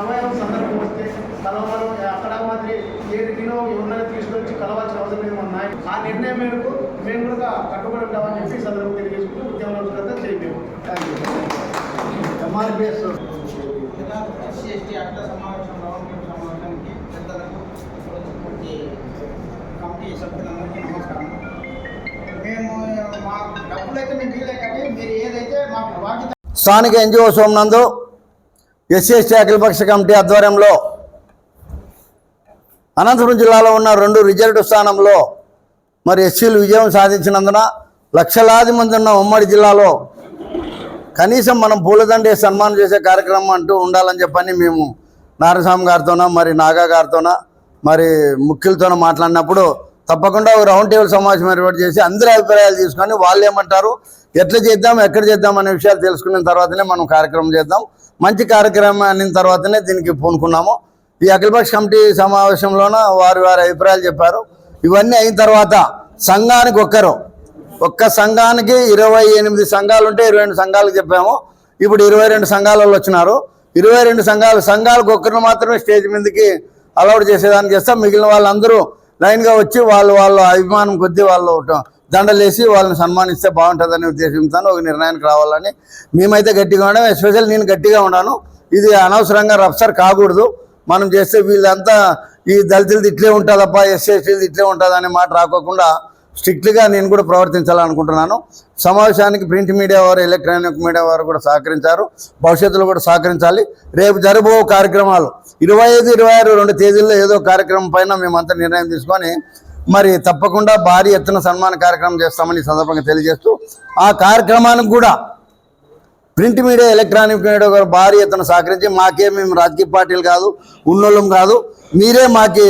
సమయం సందర్భం వస్తే కలవడం అక్కడ మాదిరి ఏ రీతిలో తీసుకొచ్చి కలవాల్సిన అవసరం లేదు ఉన్నాయి. ఆ నిర్ణయం మేరకు మేము కూడా కట్టుబడి ఉంటామని చెప్పి సందర్భం తెలియజేసుకుంటూ ఉద్యమంలో కదా చేయలేము ఎంఆర్పిఎస్ సమావేశం మేము కానీ మీరు ఏదైతే మాకు స్థానిక ఎన్జిఓ సోమనందు ఎస్సీ ఎస్టీ అఖిలపక్ష కమిటీ ఆధ్వర్యంలో అనంతపురం జిల్లాలో ఉన్న రెండు రిజల్ట్ స్థానంలో మరి ఎస్సీలు విజయం సాధించినందున లక్షలాది మంది ఉన్న ఉమ్మడి జిల్లాలో కనీసం మనం పూలదండే సన్మానం చేసే కార్యక్రమం అంటూ ఉండాలని చెప్పని మేము నారస్వామి గారితోన మరి నాగా గారితోన మరి ముఖ్యులతోన మాట్లాడినప్పుడు తప్పకుండా రౌండ్ టేబుల్ సమావేశం ఏర్పాటు చేసి అందరి అభిప్రాయాలు తీసుకొని వాళ్ళు ఏమంటారు ఎట్లా చేద్దాం ఎక్కడ చేద్దాం అనే విషయాలు తెలుసుకున్న తర్వాతనే మనం కార్యక్రమం చేద్దాం. మంచి కార్యక్రమం అయిన తర్వాతనే దీనికి పూనుకున్నాము. ఈ అఖిలపక్ష కమిటీ సమావేశంలోన వారి వారి అభిప్రాయాలు చెప్పారు. ఇవన్నీ అయిన తర్వాత సంఘానికి ఒక్కరు. ఒక్క సంఘానికి ఇరవై ఎనిమిది సంఘాలు ఉంటే ఇరవై రెండు సంఘాలకు చెప్పాము. ఇప్పుడు ఇరవై రెండు సంఘాలలో వచ్చినారు. ఇరవై రెండు సంఘాలు సంఘాలకు ఒక్కరిని మాత్రమే స్టేజ్ మీదకి అలౌడ్ చేసేదానికి చేస్తాం. మిగిలిన వాళ్ళందరూ లైన్గా వచ్చి వాళ్ళు వాళ్ళ అభిమానం కొద్దీ వాళ్ళు దండలేసి వాళ్ళని సన్మానిస్తే బాగుంటుందనే ఉద్దేశంతో ఒక నిర్ణయానికి రావాలని మేమైతే గట్టిగా ఉన్నాం. ఎస్పెషల్ నేను గట్టిగా ఉన్నాను. ఇది అనవసరంగా రప్సర్ కాకూడదు. మనం చేస్తే వీళ్ళంతా ఈ దళితులది ఇట్లే ఉంటుందప్ప ఎస్సీ ఎస్టీలది ఇట్లే ఉంటుంది అనే మాట రాకోకుండా స్ట్రిక్ట్గా నేను కూడా ప్రవర్తించాలనుకుంటున్నాను. సమావేశానికి ప్రింట్ మీడియా వారు ఎలక్ట్రానిక్ మీడియా వారు కూడా సహకరించారు. భవిష్యత్తులో కూడా సహకరించాలి. రేపు జరగబో కార్యక్రమాలు. ఇరవై ఐదు ఇరవై ఆరు రెండు తేదీల్లో ఏదో కార్యక్రమం పైన మేమంతా నిర్ణయం తీసుకొని మరి తప్పకుండా భారీ ఎత్తున సన్మాన కార్యక్రమం చేస్తామని సందర్భంగా తెలియజేస్తూ ఆ కార్యక్రమానికి కూడా ప్రింట్ మీడియా ఎలక్ట్రానిక్ మీడియా భారీ ఎత్తున సహకరించి మాకే మేము రాజకీయ పార్టీలు కాదు ఉన్నోళ్ళం కాదు మీరే మాకి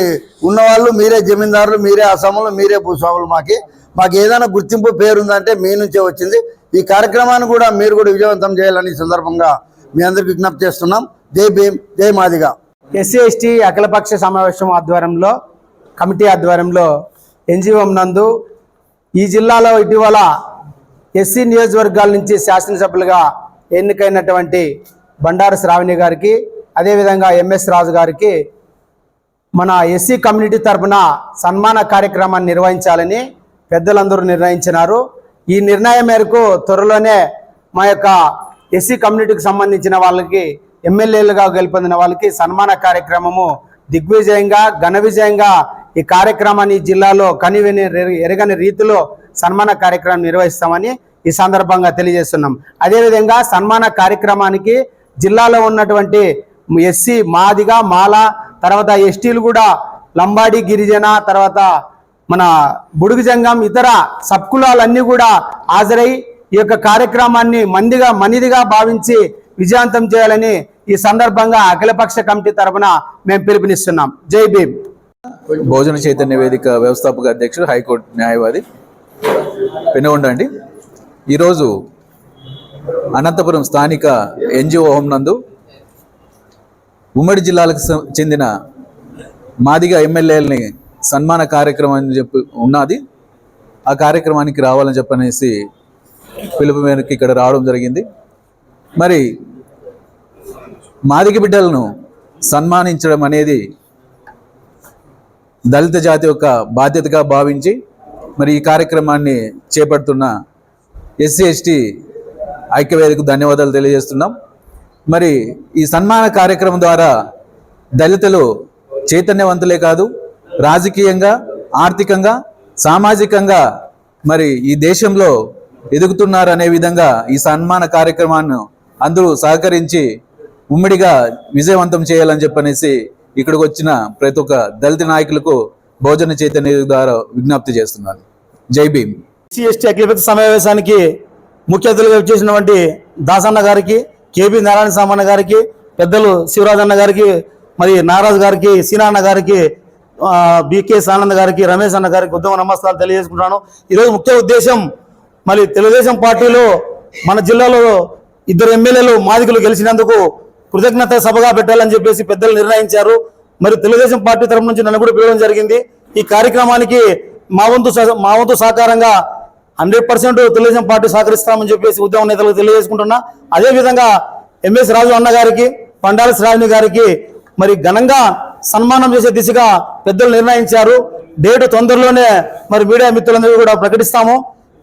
ఉన్నవాళ్ళు మీరే జమీందారులు మీరే అసములు మీరే భూస్వాములు మాకి. మాకు ఏదైనా గుర్తింపు పేరుందంటే మీ నుంచే వచ్చింది. ఈ కార్యక్రమాన్ని కూడా మీరు కూడా విజయవంతం చేయాలని సందర్భంగా మీ అందరికి విజ్ఞప్తి చేస్తున్నాం. జై భీమ్ జై మాదిగా. ఎస్సీ ఎస్టీ అఖిలపక్ష సమావేశం ఆధ్వర్యంలో కమిటీ ఆధ్వర్యంలో ఎన్జిఓం నందు ఈ జిల్లాలో ఇటీవల ఎస్సీ నియోజకవర్గాల నుంచి శాసనసభ్యులుగా ఎన్నికైనటువంటి బండారు శ్రావణి గారికి అదేవిధంగా ఎంఎస్ రాజు గారికి మన ఎస్సీ కమ్యూనిటీ తరపున సన్మాన కార్యక్రమాన్ని నిర్వహించాలని పెద్దలందరూ నిర్ణయించినారు. ఈ నిర్ణయం మేరకు త్వరలోనే మా యొక్క ఎస్సీ కమ్యూనిటీకి సంబంధించిన వాళ్ళకి ఎమ్మెల్యేలుగా గెలుపొందిన వాళ్ళకి సన్మాన కార్యక్రమము దిగ్విజయంగా ఘన విజయంగా ఈ కార్యక్రమాన్ని జిల్లాలో కనివిని ఎరగని రీతిలో సన్మాన కార్యక్రమం నిర్వహిస్తామని ఈ సందర్భంగా తెలియజేస్తున్నాం. అదేవిధంగా సన్మాన కార్యక్రమానికి జిల్లాలో ఉన్నటువంటి ఎస్సీ మాదిగా మాల తర్వాత ఎస్టీలు కూడా లంబాడి గిరిజన తర్వాత మన బుడుగు జంగం ఇతర సబ్కులాలన్నీ కూడా హాజరై ఈ యొక్క కార్యక్రమాన్ని మందిగా మనిదిగా భావించి విజయవంతం చేయాలని ఈ సందర్భంగా అఖిలపక్ష కమిటీ తరపున మేము పిలుపునిస్తున్నాం. జై భీమ్. భోజన చైతన్య వేదిక వ్యవస్థాపక అధ్యక్షుడు హైకోర్టు న్యాయవాది. పెనుగొండ అండి ఈరోజు అనంతపురం స్థానిక ఎన్జిఓ హోం నందు ఉమ్మడి జిల్లాలకు చెందిన మాదిగ ఎమ్మెల్యేలని సన్మాన కార్యక్రమం అని చెప్పి ఉన్నది. ఆ కార్యక్రమానికి రావాలని చెప్పనేసి పిలుపు మేరకు ఇక్కడ రావడం జరిగింది. మరి మాదిగ బిడ్డలను సన్మానించడం అనేది దళిత జాతి యొక్క బాధ్యతగా భావించి మరి ఈ కార్యక్రమాన్ని చేపడుతున్న ఎస్సీ ఎస్టీ ఐక్యవేదికకు ధన్యవాదాలు తెలియజేస్తున్నాం. మరి ఈ సన్మాన కార్యక్రమం ద్వారా దళితులు చైతన్యవంతులే కాదు రాజకీయంగా ఆర్థికంగా సామాజికంగా మరి ఈ దేశంలో ఎదుగుతున్నారు అనే విధంగా ఈ సన్మాన కార్యక్రమాన్ని అందరూ సహకరించి ఉమ్మడిగా విజయవంతం చేయాలని చెప్పనేసి ఇక్కడికి వచ్చిన ప్రతి ఒక్క దళిత నాయకులకు భోజన చైతన్య ద్వారా విజ్ఞప్తి చేస్తున్నాను. జై భీమ్. సిఎస్టీ అఖిలపక్ష సమావేశానికి ముఖ్య అతిథులుగా వచ్చేసినటువంటి దాసన్న గారికి కేపీ నారాయణ సామన్న గారికి పెద్దలు శివరాజన్న గారికి మరి నారాజు గారికి సీనాన్న గారికి బీకే సానంద్ ఆనంద్ గారికి రమేష్ అన్న గారికి ఉద్యమ నమస్కారాలు తెలియజేసుకుంటున్నాను. ఈరోజు ముఖ్య ఉద్దేశం మరి తెలుగుదేశం పార్టీలో మన జిల్లాలో ఇద్దరు ఎమ్మెల్యేలు మాదికలు గెలిచినందుకు కృతజ్ఞత సభగా పెట్టాలని చెప్పేసి పెద్దలు నిర్ణయించారు. మరి తెలుగుదేశం పార్టీ తరఫు నుంచి నన్ను కూడా పిలవడం జరిగింది. ఈ కార్యక్రమానికి మా వంతు మా వంతు సహకారంగా హండ్రెడ్ పర్సెంట్ తెలుగుదేశం పార్టీ సహకరిస్తామని చెప్పేసి ఉద్యమ నేతలకు తెలియజేసుకుంటున్నా. అదేవిధంగా ఎంఎస్ రాజు అన్న గారికి పండాల శ్రావణి గారికి మరి ఘనంగా సన్మానం చేసే దిశగా పెద్దలు నిర్ణయించారు. డేటు తొందరలోనే మరి మీడియా మిత్రులందరూ కూడా ప్రకటిస్తాము.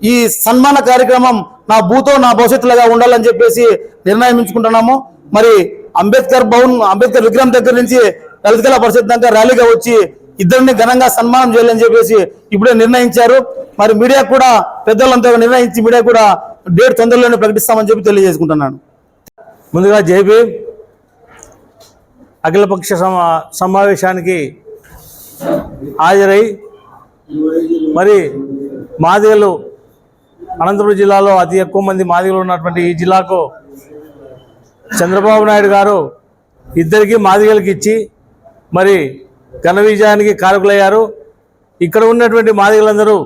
ఈ సన్మాన కార్యక్రమం నా భూతో నా భవిష్యత్తులుగా ఉండాలని చెప్పేసి నిర్ణయించుకుంటున్నాము. మరి అంబేద్కర్ భవన్ అంబేద్కర్ విగ్రహం దగ్గర నుంచి లలిత కళా పరిషత్ దాకా ర్యాలీగా వచ్చి ఇద్దరిని ఘనంగా సన్మానం చేయాలని చెప్పేసి ఇప్పుడే నిర్ణయించారు. మరి మీడియా కూడా పెద్దలంతా నిర్ణయించి మీడియా కూడా డేట్ తొందరలోనే ప్రకటిస్తామని చెప్పి తెలియజేసుకుంటున్నాను. ముందుగా జేబీ అఖిలపక్ష సమా సమావేశానికి హాజరై మరి మాదిగలు అనంతపురం జిల్లాలో అతి ఎక్కువ మంది మాదిగలు ఉన్నటువంటి ఈ జిల్లాకు చంద్రబాబు నాయుడు గారు ఇద్దరికి మాదిగలకి ఇచ్చి మరి ఘన విజయానికి కారకులయ్యారు. ఇక్కడ ఉన్నటువంటి మాదిగలందరూ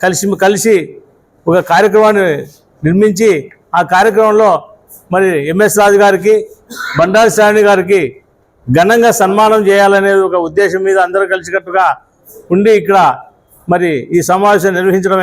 కలిసి కలిసి ఒక కార్యక్రమాన్ని నిర్మించి ఆ కార్యక్రమంలో మరి ఎంఎస్ రాజు గారికి బండారి శ్రావణి గారికి ఘనంగా సన్మానం చేయాలనేది ఒక ఉద్దేశం మీద అందరూ కలిసికట్టుగా ఉండి ఇక్కడ మరి ఈ సమావేశం నిర్వహించడం